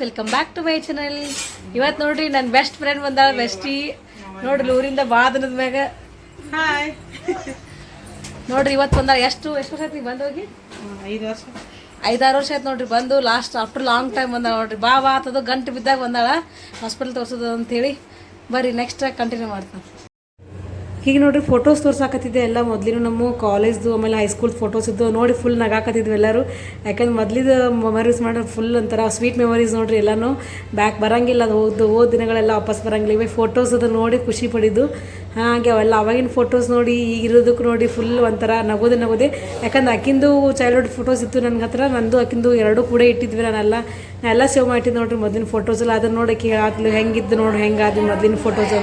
Friends welcome back to my channel ಇವತ್ತು ನೋಡ್ರಿ ನನ್ನ ಬೆಸ್ಟ್ ಫ್ರೆಂಡ್ ಬಂದಾಳ ಬೆಸ್ಟಿ ನೋಡ್ರಿ ಊರಿಂದ ಬಾದನದ ದಿನದ ಮ್ಯಾಗ. ಹಾಯ್ ನೋಡ್ರಿ ಇವತ್ತು ಬಂದಾಳ ಎಷ್ಟು ಎಷ್ಟು ವರ್ಷ ಆಯ್ತು ಬಂದು ಹೋಗಿ? ಐದು ವರ್ಷ. ಐದಾರು ವರ್ಷ ಆಯ್ತು ನೋಡ್ರಿ ಬಂದು ಲಾಸ್ಟ್ ಆಫ್ಟರ್ ಲಾಂಗ್ ಟೈಮ್ ಬಂದಾಳ ನೋಡ್ರಿ. ಬಾ ಬಾ ಆತದು ಗಂಟು ಬಿದ್ದಾಗ ಬಂದಾಳ. ಹಾಸ್ಪಿಟಲ್ ತೋರ್ಸೋದು ಅಂತೇಳಿ ಬರ್ರಿ ನೆಕ್ಸ್ಟ್ ಕಂಟಿನ್ಯೂ ಮಾಡ್ತಾನೆ. ಈಗ ನೋಡ್ರಿ ಫೋಟೋಸ್ ತೋರ್ಸಾಕತ್ತಿದ್ದೆ ಎಲ್ಲ ಮೊದಲಿನ ನಮ್ಮ ಕಾಲೇಜ್ದು ಆಮೇಲೆ ಹೈಸ್ಕೂಲ್ ಫೋಟೋಸ್ ಇದ್ದು ನೋಡಿ ಫುಲ್ ನಗಾಕತ್ತಿದ್ವಿ ಎಲ್ಲರೂ. ಯಾಕಂದ್ರೆ ಮೊದ್ಲಿದ ಮೆಮರೀಸ್ ಮಾಡ್ರೆ ಫುಲ್ ಒಂಥರ ಸ್ವೀಟ್ ಮೆಮರೀಸ್ ನೋಡ್ರಿ ಎಲ್ಲನೂ. ಬ್ಯಾಕ್ ಬರಂಗಿಲ್ಲ, ಅದು ಹೋದ್ ಹೋದ ದಿನಗಳೆಲ್ಲ ವಾಪಸ್ ಬರಂಗಿಲ್ಲ. ಇವೆ ಫೋಟೋಸ್ ಅದು ನೋಡಿ ಖುಷಿ ಪಡಿದ್ದು ಹಾಗೆ ಅವೆಲ್ಲ ಅವಾಗಿನ ಫೋಟೋಸ್ ನೋಡಿ, ಈಗ ಇರೋದಕ್ಕೆ ನೋಡಿ ಫುಲ್ ಒಂಥರ ನಗೋದೆ ನಗೋದೆ. ಯಾಕಂದ್ರೆ ಅಕ್ಕಿಂದು ಚೈಲ್ಡ್ಹುಡ್ ಫೋಟೋಸ್ ಇತ್ತು ನನ್ನ ಹತ್ರ, ನಂದು ಅಕ್ಕಿಂದು ಎರಡೂ ಕೂಡ ಇಟ್ಟಿದ್ವಿ ನಾನೆಲ್ಲ ನಾ ಎಲ್ಲ ಸೇವ್ ಮಾಡಿದ್ದು ನೋಡ್ರಿ ಮೊದಲಿನ ಫೋಟೋಸ್ ಎಲ್ಲ. ಅದನ್ನ ನೋಡಿ ಕೇಳಾತ್ಲು ಹೆಂಗಿದ್ದು ನೋಡಿ ಹೆಂಗಾದ್ವಿ ಮೊದಲಿನ ಫೋಟೋಸ್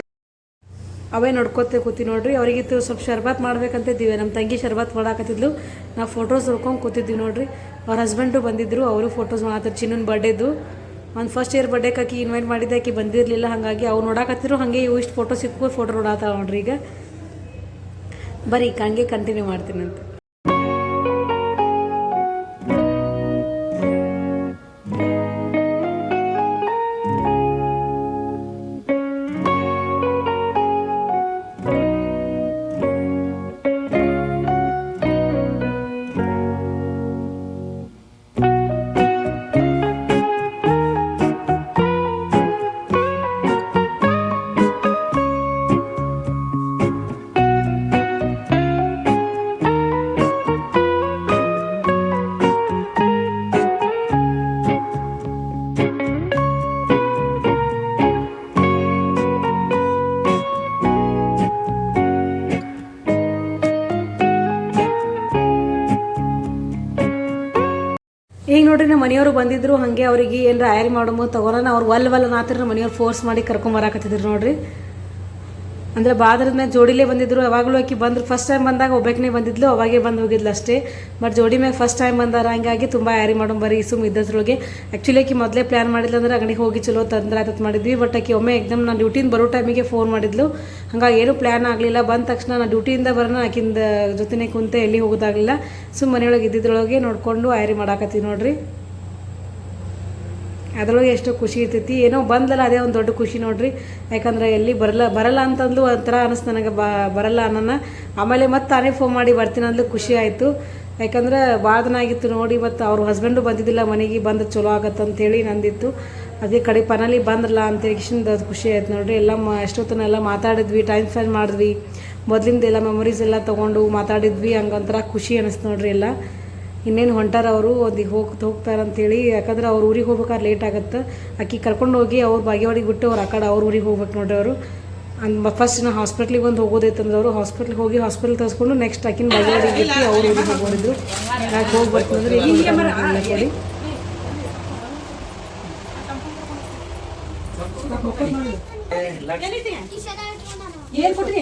ಅವೇ ನೋಡ್ಕೊತ ಕೂತಿ ನೋಡ್ರಿ. ಅವರಿಗಿತ್ತು ಸ್ವಲ್ಪ ಶರ್ಬತ್ ಮಾಡ್ಬೇಕಂತಿದ್ದೀವಿ ನಮ್ಮ ತಂಗಿ ಶರ್ಬತ್ ಮಾಡಾಕತ್ತಿದ್ಲು. ನಾವು ಫೋಟೋಸ್ ನೋಡ್ಕೊಂಡು ಕೂತಿದ್ವಿ ನೋಡ್ರಿ. ಅವ್ರ ಹಸ್ಬೆಂಡು ಬಂದಿದ್ರು. ಅವರು ಫೋಟೋಸ್ ಮಾಡತ್ತಾರೆ ಚಿನ್ನನ ಬರ್ಡೇದು ಒಂದು ಫಸ್ಟ್ ಇಯರ್ ಬರ್ಡೇಗೆ ಇನ್ವೈಟ್ ಮಾಡಿದ್ದೆ. ಆಕಿ ಬಂದಿರಲಿಲ್ಲ. ಹಾಗಾಗಿ ಅವ್ರು ನೋಡಾಕತ್ತಿರು ಹಾಗೆ ಇವು ಇಷ್ಟು ಫೋಟೋ ಸಿಕ್ಕು. ಫೋಟೋ ನೋಡಾತಾವ ನೋಡ್ರಿ ಈಗ. ಬರೀ ಈಗ ಹಂಗೆ ಕಂಟಿನ್ಯೂ ಮಾಡ್ತೀನಿ ಅಂತ ನೋಡ್ರಿ, ನಮ್ಮ ಮನೆಯವರು ಬಂದಿದ್ರು, ಹಂಗೆ ಅವರಿಗೆ ಏನಾರ ಆಯ್ರಿ ಮಾಡಮು ತಗೋಣ ಅವ್ರು ಒಲ್ ಒಲ್ ನಾತ್ರ ಮನೆಯವ್ರು ಫೋರ್ಸ್ ಮಾಡಿ ಕರ್ಕೊಂಬರಾಕತ್ತಿದ್ರು ನೋಡ್ರಿ. ಅಂದ್ರೆ ಬಾದ್ರದ ಜೋಡಿಲೇ ಬಂದಿದ್ರು ಯಾವಾಗಲೂ ಆಕಿ ಬಂದರು. ಫಸ್ಟ್ ಟೈಮ್ ಬಂದಾಗ ಒಬ್ಬಾಕಿನೇ ಬಂದಿದ್ಲು, ಅವಾಗೇ ಬಂದು ಹೋಗಿದ್ಲು ಅಷ್ಟೇ. ಬಟ್ ಜೋಡಿ ಮೇಲೆ ಫಸ್ಟ್ ಟೈಮ್ ಬಂದಾರ ಹಂಗಾಗಿ ತುಂಬ ಯಾರಿ ಮಾಡೋಣ ಬರೀ ಸುಮ್ ಇದ್ದದ್ರೊಳಗೆ. ಆ್ಯಕ್ಚುಲಿ ಆಕಿ ಮೊದಲೇ ಪ್ಲ್ಯಾನ್ ಮಾಡಿದ್ಲು ಅಂದ್ರೆ ಅಂಗಡಿಗೆ ಹೋಗಿ ಚಲೋ ತಂದ್ರೆ ಆತತ್ ಮಾಡಿದ್ವಿ. ಬಟ್ ಆಕಿ ಒಮ್ಮೆ ಎಕ್ದಮ್ ನಾನು ಡ್ಯೂಟಿಯಿಂದ ಬರೋ ಟೈಮಿಗೆ ಫೋನ್ ಮಾಡಿದ್ಲು. ಹಂಗಾಗಿ ಏನು ಪ್ಲ್ಯಾನ್ ಆಗಲಿಲ್ಲ. ಬಂದ ತಕ್ಷಣ ನಾನು ಡ್ಯೂಟಿಯಿಂದ ಬರೋಣ, ಆಕಿಂದ ಜೊತೆನೇ ಕುಂತೆ ಎಲ್ಲಿ ಹೋಗೋದಾಗಲಿಲ್ಲ. ಸುಮ್ಮ ಮನೆಯೊಳಗೆ ಇದ್ದಿದ್ರೊಳಗೆ ನೋಡಿಕೊಂಡು ಆಯರಿ ಮಾಡಾಕತ್ತೀವಿ ನೋಡ್ರಿ. ಅದ್ರೊಳಗೆ ಎಷ್ಟು ಖುಷಿ ಇರ್ತೈತಿ. ಏನೋ ಬಂದಲ್ಲ ಅದೇ ಒಂದು ದೊಡ್ಡ ಖುಷಿ ನೋಡ್ರಿ. ಯಾಕಂದ್ರೆ ಎಲ್ಲಿ ಬರಲ್ಲ ಬರಲ್ಲ ಅಂತಂದು ಒಂಥರ ಅನಿಸ್ತು ನನಗೆ ಬರಲ್ಲ ಅನ್ನೋಣ ಆಮೇಲೆ ಮತ್ತೆ ತಾನೇ ಫೋನ್ ಮಾಡಿ ಬರ್ತೀನಿ ಅಂದ್ಲು ಖುಷಿ ಆಯಿತು. ಯಾಕಂದ್ರೆ ಭಾಳ ದಿನ ಆಗಿತ್ತು ನೋಡಿ, ಮತ್ತು ಅವ್ರ ಹಸ್ಬೆಂಡು ಬಂದಿದ್ದಿಲ್ಲ ಮನೆಗೆ, ಬಂದು ಚಲೋ ಆಗತ್ತೆ ಅಂತೇಳಿ ನಂದಿತ್ತು. ಅದೇ ಕಡೆ ಪನಲ್ಲಿ ಬಂದ್ರಲ್ಲ ಅಂತ ಖುಷಿ ಆಯ್ತು ನೋಡ್ರಿ. ಎಲ್ಲ ಮ ಎಷ್ಟೊತ್ತನೆಲ್ಲ ಮಾತಾಡಿದ್ವಿ ಟೈಮ್ ಸ್ಪೆಂಡ್ ಮಾಡಿದ್ವಿ. ಮೊದಲಿಂದ ಎಲ್ಲ ಮೆಮೊರೀಸ್ ಎಲ್ಲ ತೊಗೊಂಡು ಮಾತಾಡಿದ್ವಿ, ಹಂಗಂತರ ಖುಷಿ ಅನಿಸ್ತು ನೋಡ್ರಿ ಎಲ್ಲ. ಇನ್ನೇನು ಹೊಂಟಾರ ಅವರು ಒಂದು ಹೋಗ್ ಹೋಗ್ತಾರೆ ಅಂತೇಳಿ ಯಾಕಂದ್ರೆ ಅವ್ರ ಊರಿಗೆ ಹೋಗ್ಬೇಕಾದ್ರೆ ಲೇಟ್ ಆಗುತ್ತೆ ಅಕ್ಕಿ ಕರ್ಕೊಂಡು ಹೋಗಿ ಅವ್ರ ಬಾಗೇವಾಡಿಗೆ ಬಿಟ್ಟು ಅವ್ರು ಆ ಕಡೆ ಅವ್ರ ಊರಿಗೆ ಹೋಗ್ಬೇಕು ನೋಡ್ರಿ ಅವರು ಅಂದ್ ಫಸ್ಟ್ ನಾ ಹಾಸ್ಪಿಟ್ಲಿಗೆ ಒಂದು ಹೋಗೋದೈತಂದ್ರೆ ಅವರು ಹಾಸ್ಪಿಟ್ಲಿಗೆ ಹೋಗಿ ಹಾಸ್ಪಿಟಲ್ ತರಿಸ್ಕೊಂಡು ನೆಕ್ಸ್ಟ್ ಆಕಿನ ಬಾಗೇವಾಡಿಗೆ ಬಿಟ್ಟು ಅವ್ರ ಊರಿಗೆ ಹೋಗೋದಿದ್ರು ಯಾಕೆ ಹೋಗಿ ಬರ್ತಂದ್ರೆ ಈಗ ಏನು ಕೊಡಿ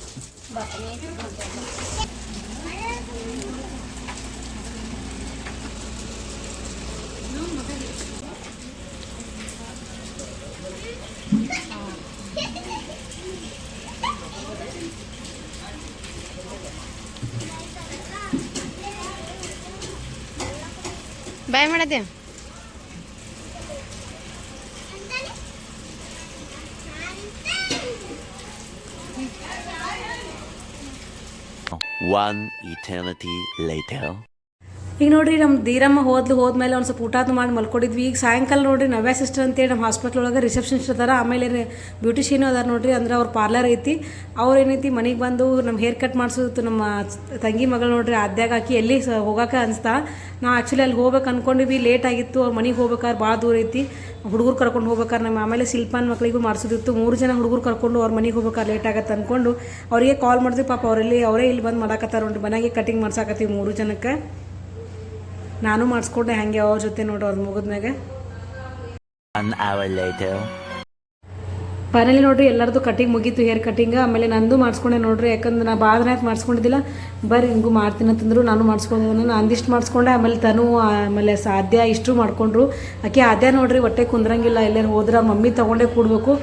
ಬಾಯ್ ಮಾಡದೆ One eternity later. ಈಗ ನೋಡ್ರಿ ನಮ್ಮ ಧೀರಮ್ಮ ಹೋದ್ಲು, ಹೋದ್ಮೇಲೆ ಒಂದು ಸ್ವಲ್ಪ ಊಟ ಮಾಡಿ ಮಲ್ಕೊಂಡಿದ್ವಿ. ಈಗ ಸಾಯಂಕಾಲ ನೋಡ್ರಿ ನವ್ಯ ಸಿಸ್ಟರ್ ಅಂತೇಳಿ ನಮ್ಮ ಹಾಸ್ಪಿಟ್ಲ್ ಒಳಗೆ ರಿಸೆಪ್ಷನಿಸ್ಟ್ ಅದಾರ. ಆಮೇಲೆ ಬ್ಯೂಟಿಷಿಯನು ಅದಾರ ನೋಡ್ರಿ, ಅಂದ್ರೆ ಅವ್ರ ಪಾರ್ಲರ್ ಐತಿ. ಅವ್ರು ಏನೈತಿ, ಮನೆಗೆ ಬಂದು ನಮ್ಮ ಹೇರ್ ಕಟ್ ಮಾಡಿಸೋದು ನಮ್ಮ ತಂಗಿ ಮಗಳು ನೋಡ್ರಿ, ಆದ್ಯಾಗ ಹಾಕಿ ಎಲ್ಲಿ ಹೋಗಾಕ ಅನ್ಸ್ತಾ. ನಾವು ಆ್ಯಕ್ಚುಲಿ ಅಲ್ಲಿ ಹೋಗ್ಬೇಕು ಅಂದ್ಕೊಂಡಿವಿ ಲೇಟ್ ಆಗಿತ್ತು. ಅವ್ರ ಮನೆಗೆ ಹೋಗ್ಬೇಕಾದ್ರೆ ಭಾಳ ದೂರ ಐತಿ. ಹುಡುಗರು ಕರ್ಕೊಂಡು ಹೋಗ್ಬೇಕಾದ್ರೆ ನಮ್ಮ ಆಮೇಲೆ ಶಿಲ್ಪಾನ್ ಮಕ್ಕಳಿಗೂ ಮಾಡಿಸೋದಿತ್ತು. ಮೂರು ಜನ ಹುಡುಗರು ಕರ್ಕೊಂಡು ಅವ್ರ ಮನೆಗೆ ಹೋಗ್ಬೇಕಾದ್ರೆ ಲೇಟ್ ಆಗತ್ತೆ ಅಂದ್ಕೊಂಡು ಅವರಿಗೆ ಕಾಲ್ ಮಾಡಿದ್ವಿ. ಪಾಪ ಅವರಲ್ಲಿ ಅವರೇ ಇಲ್ಲಿ ಬಂದು ಮಾಡಾಕತ್ತಾರ ನೋಡ್ರಿ. ಮನೆಗೆ ಕಟಿಂಗ್ ಮಾಡ್ಸಾಕತ್ತೀವಿ ಮೂರು ಜನಕ್ಕೆ. ನಾನು ಮಾಡಿಸ್ಕೊಂಡೆ ಹಾಗೆ ಅವ್ರ ಜೊತೆ ನೋಡು ಅದು ಮುಗಿದ್ಮ್ಯಾಗ. One hour later. ಫೈನಲಿ ನೋಡ್ರಿ ಎಲ್ಲರದು ಕಟಿಂಗ್ ಮುಗೀತು ಹೇರ್ ಕಟಿಂಗ್ ಆಮೇಲೆ ನಂದು ಮಾಡಿಸ್ಕೊಂಡೆ ನೋಡ್ರಿ ಯಾಕಂದ್ರೆ ನಾ ಭಾಳ ದಿನ ಆಯ್ತು ಮಾಡಿಸ್ಕೊಂಡಿದ್ದಿಲ್ಲ. ಬರ್ರಿ ಹಿಂಗೂ ಮಾಡ್ತೀನಿ ಅಂತಂದ್ರು ನಾನು ಮಾಡಿಸ್ಕೊಂಡು ನಾನು ಅಂದಿಷ್ಟು ಮಾಡಿಸ್ಕೊಂಡೆ ಆಮೇಲೆ ತನು ಆಮೇಲೆ ಸಾಧ್ಯ ಇಷ್ಟು ಮಾಡ್ಕೊಂಡ್ರು. ಆಕೆ ಅದೇ ನೋಡ್ರಿ ಹೊಟ್ಟೆ ಕುಂದ್ರಂಗಿಲ್ಲ ಎಲ್ಲರೂ ಹೋದ್ರೆ ಮಮ್ಮಿ ತೊಗೊಂಡೇ ಕೂಡಬೇಕು.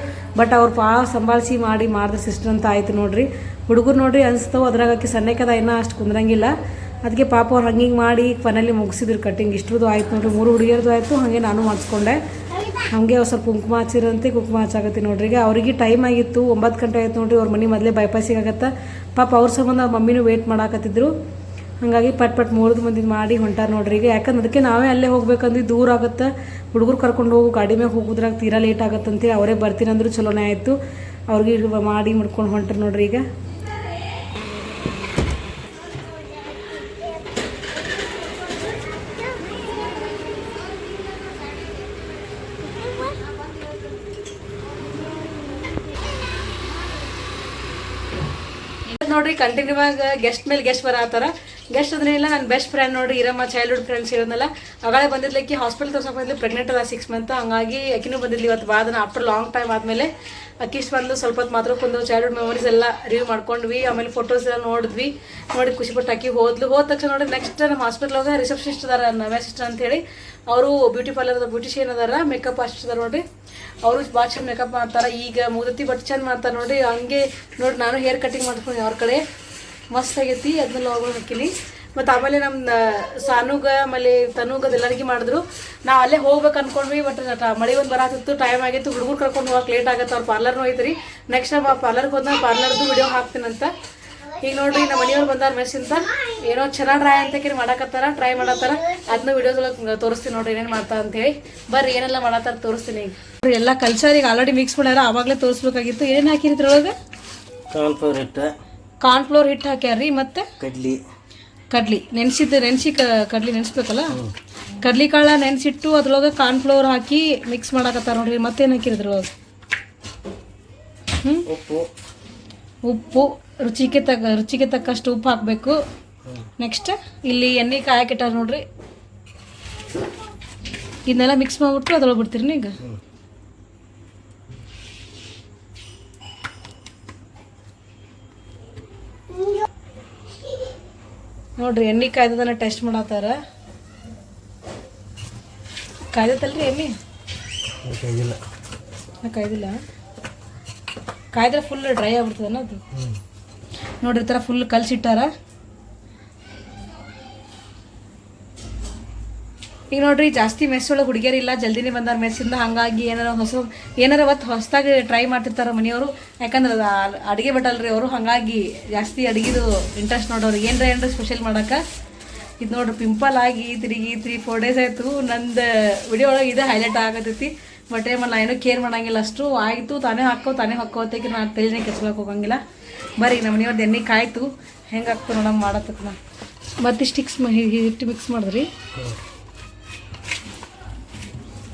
ಬಟ್ ಅವ್ರು ಭಾಳ ಸಂಭಾಳಿಸಿ ಮಾಡಿ ಮಾಡಿದ್ರೆ ಸಿಸ್ಟರ್ ಅಂತ ಆಯ್ತು ನೋಡ್ರಿ. ಹುಡುಗರು ನೋಡ್ರಿ ಅನಿಸ್ತಾವೆ ಅದ್ರಾಗ ಆಕೆ ಸಣ್ಣಕ್ಕದ ಇನ್ನೂ ಅಷ್ಟು ಕುಂದ್ರಂಗಿಲ್ಲ. ಅದಕ್ಕೆ ಪಾಪ ಅವ್ರು ಹಂಗಿಂಗೆ ಹಿಂಗೆ ಮಾಡಿ ಫನಲ್ಲಿ ಮುಗಿಸಿದ್ರು ಕಟಿಂಗ್. ಇಷ್ಟ್ರದ್ದು ಆಯ್ತು ನೋಡ್ರಿ, ಮೂರು ಹುಡುಗಿಯರ್ದು ಆಯಿತು, ಹಾಗೆ ನಾನು ಮಾಡಿಸ್ಕೊಂಡೆ. ಹಾಗೆ ಅವ್ರು ಸ್ವಲ್ಪ ಕುಂಕುಮ ಹಚ್ಚಿರಂತೆ, ಕುಂಕುಮ ಹಚ್ಚಾಗತ್ತೆ ನೋಡ್ರಿ. ಅವ್ರಿಗೆ ಟೈಮ್ ಆಗಿತ್ತು, ಒಂಬತ್ತು ಗಂಟೆ ಆಯ್ತು ನೋಡ್ರಿ, ಅವ್ರ ಮನೆ ಮೊದಲೇ ಬೈಪಾಸಿಗೆ ಆಗತ್ತೆ ಪಾಪ ಅವ್ರ ಸಂಬಂಧ ಅವ್ರ ಮಮ್ಮಿನೂ ವೇಟ್ ಮಾಡಾಕತ್ತಿದ್ರು. ಹಾಗಾಗಿ ಪಟ್ ಪಟ್ ಮೂರ್ದು ಮಂದಿ ಮಾಡಿ ಹೊಂಟಾರ ನೋಡ್ರಿ. ಈಗ ಯಾಕಂದ್ರೆ ಅದಕ್ಕೆ ನಾವೇ ಅಲ್ಲೇ ಹೋಗ್ಬೇಕಂದ್ರೆ ದೂರ ಆಗುತ್ತೆ. ಹುಡುಗರು ಕರ್ಕೊಂಡು ಹೋಗು, ಗಾಡಿ ಮ್ಯಾಗ ಹೋಗೋದ್ರಾಗ ತೀರಾ ಲೇಟ್ ಆಗತ್ತಂತೇಳಿ ಅವರೇ ಬರ್ತೀನಿ ಅಂದ್ರು ಚಲೋನೇ ಆಯಿತು. ಅವ್ರಿಗೆ ಮಾಡಿ ಮುಡ್ಕೊಂಡು ಹೊಂಟ್ರಿ ನೋಡ್ರಿ ಈಗ. ನೋಡ್ರಿ ಕಂಟಿನ್ಯೂ ಆಗಿ ಗೆಸ್ಟ್ ಮೇಲೆ ಗೆಸ್ಟ್ ಬರತ್ತಾರ ಗೆಸ್ಟ್ ಅಂದ್ರೆ ಇಲ್ಲ ನನ್ನ ಬೆಸ್ಟ್ ಫ್ರೆಂಡ್ ನೋಡಿ ಇರಮ್ಮ ಚೈಲ್ಡ್ಹುಡ್ ಫ್ರೆಂಡ್ಸ್ ಇರೋದಲ್ಲ ಅವಾಗ ಬಂದಿದ್ಲಕ್ಕಿ ಹಾಸ್ಪಿಟಲ್ ತೋರ್ಸಕ್ ಬಂದ್ಲು ಪ್ರೆಗ್ನೆಂಟ್ ಅಲ್ಲ ಸಿಕ್ಸ್ ಮಂತ್ ಹಂಗಾಗಿ ಅಕ್ಕಿನೂ ಬಂದಿದ್ಲಿ ಇವತ್ತು ಬಾದನ ಆಫ್ಟರ್ ಲಾಂಗ್ ಟೈಮ್ ಆದಮೇಲೆ ಅಕ್ಕಿಷ್ಟು ಬಂದು ಸ್ವಲ್ಪ ಹೊತ್ತು ಮಾತ್ರ ಕುಂದು ಚೈಲ್ಡ್ಹುಡ್ ಮೆಮೊರೀಸ್ ಎಲ್ಲ ರಿವ್ಯೂ ಮಾಡ್ಕೊಂಡ್ವಿ, ಆಮೇಲೆ ಫೋಟೋಸ್ ಎಲ್ಲ ನೋಡಿದ್ವಿ, ನೋಡಿ ಖುಷಿ ಪಟ್ಟು ಅಕ್ಕಿ ಹೋದ್ಲು. ಹೋದ ತಕ್ಷಣ ನೋಡಿ ನೆಕ್ಸ್ಟ್ ನಮ್ಮ ಹಾಸ್ಪಿಟ್ಲಾಗ ರಿಸೆಪ್ಷನಿಸ್ಟ್ ಅದಾರ ನವ್ಯ ಸಿಸ್ಟರ್ ಅಂತ ಹೇಳಿ. ಅವರು ಬ್ಯೂಟಿ ಪಾರ್ಲರ್ ಬ್ಯೂಟಿಷಿಯನ್ ಅದಾರ ಮೇಕಪ್ ಆರ್ಟಿಸ್ಟ್ ಅದಾರ ನೋಡಿ ಅವರು ಭಾಳ ಚಂದ ಮೇಕಪ್ ಮಾಡ್ತಾರೆ, ಈಗ ಮುದತಿ ಬಟ್ ಚಂದ ಮಾಡ್ತಾರೆ ನೋಡಿ ಹಂಗೆ ನೋಡಿ ನಾನು ಹೇರ್ ಕಟಿಂಗ್ ಮಾಡ್ಕೊಂಡು ಅವ್ರ ಕಡೆ ಮಸ್ತ್ ಆಗೈತಿ ಅದನ್ನೆಲ್ಲ ಹೋಗೋಣ ಹಾಕಿನಿ ಮತ್ತು ಆಮೇಲೆ ನಮ್ಮ ಸಾನುಗ ಆಮೇಲೆ ತನುಗ ಅದೆಲ್ಲರಿಗೆ ಮಾಡಿದ್ರು. ನಾವು ಅಲ್ಲೇ ಹೋಗ್ಬೇಕು ಅನ್ಕೊಂಡ್ವಿ ಬಟ್ ಮಳೆ ಒಂದು ಬರತ್ತಿತ್ತು ಟೈಮ್ ಆಗಿತ್ತು ಹುಡುಗರು ಕರ್ಕೊಂಡು ಹೋಗಕ್ಕೆ ಲೇಟ್ ಆಗತ್ತೆ ಅವ್ರ ಪಾರ್ಲರ್ನೂ ಐತ್ರಿ ನೆಕ್ಸ್ಟ್ ನಾವು ಪಾರ್ಲರ್ಗೆ ಹೋದ ಪಾರ್ಲರ್ದು ವಿಡಿಯೋ ಹಾಕ್ತೀನಂತ. ಈಗ ನೋಡ್ರಿ ನಮ್ಮ ಮನೆಯವ್ರು ಬಂದಾರ ಮೆಸ್ಸಿಂತ ಏನೋ ಚೆನ್ನಾಗಿ ಟ್ರೈ ಅಂತ ಕೇಳಿ ಮಾಡಕತ್ತಾರ ಟ್ರೈ ಮಾಡತ್ತಾರ. ಅದನ್ನ ವಿಡಿಯೋಸ್ ಒಳಗೆ ತೋರಿಸ್ತೀನಿ ನೋಡ್ರಿ ಏನೇನು ಮಾಡ್ತಾರ ಅಂತ ಹೇಳಿ. ಬರ್ರಿ ಏನೆಲ್ಲ ಮಾಡತ್ತಾರ ತೋರಿಸ್ತೀನಿ ಈಗ. ಎಲ್ಲ ಕಲ್ಚರ್ ಈಗ ಆಲ್ರೆಡಿ ಮಿಕ್ಸ್ ಮಾಡ್ಯಾರ ಆವಾಗಲೇ ತೋರಿಸ್ಬೇಕಾಗಿತ್ತು. ಏನೇನು ಹಾಕಿರಿ ಇದ್ರೊಳಗೆ? ಕಾನ್ಫ್ಲವರ್ ಹಿಟ್ಟು. ಕಾರ್ನ್ಫ್ಲೋರ್ ಹಿಟ್ಟು ಹಾಕ್ಯಾರ್ರಿ ಮತ್ತೆ? ಕಡ್ಲಿ. ಕಡ್ಲಿ. ನೆನೆಸಿದ್ದು ನೆನೆಸಿ ಕಡ್ಲಿ ನೆನೆಸ್ಬೇಕಲ್ಲ? ಕಡ್ಲಿ ಕಾಳ ನೆನೆಸಿಟ್ಟು ಅದ್ರೊಳಗೆ ಕಾರ್ನ್ಫ್ಲೋರ್ ಹಾಕಿ ಮಿಕ್ಸ್ ಮಾಡಕತ್ತಾರ ನೋಡ್ರಿ. ಮತ್ತೇನು ಹಾಕಿರಿ ಅದ್ರೊಳಗೆ? ಹ್ಞೂ ಉಪ್ಪು. ಉಪ್ಪು. ರುಚಿಗೆ ತಕ್ಕ ರುಚಿಗೆ ತಕ್ಕಷ್ಟು ಉಪ್ಪು ಹಾಕಬೇಕು. ನೆಕ್ಸ್ಟ್ ಇಲ್ಲಿ ಎಣ್ಣೆ ಕಾಯಕ್ಕಿಟ್ಟಾರ ನೋಡ್ರಿ. ಇದನ್ನೆಲ್ಲ ಮಿಕ್ಸ್ ಮಾಡಿಬಿಟ್ಟು ಅದ್ರೊಳಗೆ ಬಿಡ್ತೀರಿ ಈಗ? ನೋಡ್ರಿ ಎಣ್ಣೆ ಕಾಯ್ದದನ್ನ ಟೆಸ್ಟ್ ಮಾಡತ್ತಾರ. ಕಾಯ್ದತ್ತಲ್ರಿ ಎಣ್ಣೆ? ಕಾಯ್ದಿಲ್ಲ. ಕಾಯ್ದ್ರೆ ಫುಲ್ ಡ್ರೈ ಆಗ್ಬಿಡ್ತದನ ಅದು? ನೋಡ್ರಿ ಈ ಥರ ಫುಲ್ ಕಲ್ಸಿಟ್ಟಾರ? ಈಗ ನೋಡ್ರಿ, ಜಾಸ್ತಿ ಮೆಸ್ ಒಳಗೆ ಹುಡುಗಿಯರಿಲ್ಲ, ಜಲ್ದಿನೇ ಬಂದಾರ ಮೆಸ್ಸಿಂದ ಹಂಗಾಗಿ ಏನಾರ ಹೊಸ, ಏನಾರ ಅವತ್ತು ಹೊಸದಾಗಿ ಟ್ರೈ ಮಾಡ್ತಿರ್ತಾರೆ ಮನೆಯವರು. ಯಾಕಂದ್ರೆ ಅಡುಗೆ ಬಿಟ್ಟಲ್ರಿ ಅವರು, ಹಾಗಾಗಿ ಜಾಸ್ತಿ ಅಡಿಗೆದು ಇಂಟ್ರೆಸ್ಟ್ ನೋಡೋರು ಏನರ ಏನರ ಸ್ಪೆಷಲ್ ಮಾಡಕ್ಕೆ ಇದು ನೋಡ್ರಿ ಪಿಂಪಲ್ ಆಗಿ ತಿರುಗಿ ತ್ರೀ ಫೋರ್ ಡೇಸ್ ಆಯಿತು. ನಂದು ವಿಡಿಯೋ ಒಳಗೆ ಇದೇ ಹೈಲೈಟ್ ಆಗತೈತಿ. ಬಟ್ ನಾ ಏನೂ ಕೇರ್ ಮಾಡಂಗಿಲ್ಲ. ಅಷ್ಟು ಆಯಿತು, ತಾನೇ ಹಾಕೋ, ತಾನೇ ಹಾಕೋತಕ್ಕೆ ನಾನು ತಲೆನೇ ಕೆಚ್ಕೊಳಕ್ಕೆ ಹೋಗಂಗಿಲ್ಲ. ಬರೀ ನಮ್ಮ ಮನೆಯವ್ರದ್ದು ಎಣ್ಣೆ ಕಾಯ್ತು. ಹೆಂಗೆ ಹಾಕ್ತು ನೋಡಮ್ಮ ಮಾಡತ್ತಕ್ಕೆ ನಾನು ಮತ್ತಿಷ್ಟು ಸ್ಟಿಕ್ಸ್ ಹಿಟ್ಟು ಮಿಕ್ಸ್ ಮಾಡಿದ್ರಿ?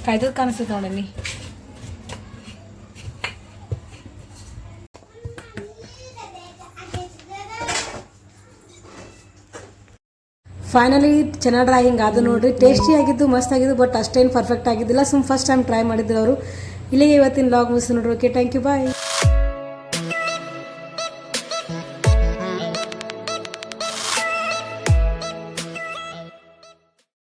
ಕಾಯ್ದದ್ ಕಾಣಿಸ್ತದೆ ನೋಡಣ್ಣಿ ಫೈನಲಿ ಚೆನ್ನಾಗಿ ಡ್ರೈ ಹಿಂಗೆ ಅದು ನೋಡ್ರಿ. ಟೇಸ್ಟಿ ಆಗಿದ್ದು, ಮಸ್ತ್ ಆಗಿದ್ದು ಬಟ್ ಅಷ್ಟೇನು ಪರ್ಫೆಕ್ಟ್ ಆಗಿದ್ದಿಲ್ಲ. ಸುಮ್ ಫಸ್ಟ್ ಟೈಮ್ ಟ್ರೈ ಮಾಡಿದ್ರು ಅವರು. ಇಲ್ಲಿಗೆ ಇವತ್ತಿನ ಲಾಗ್ ಮುಗಿಸ್ ನೋಡ್ರಿ. Okay thank you bye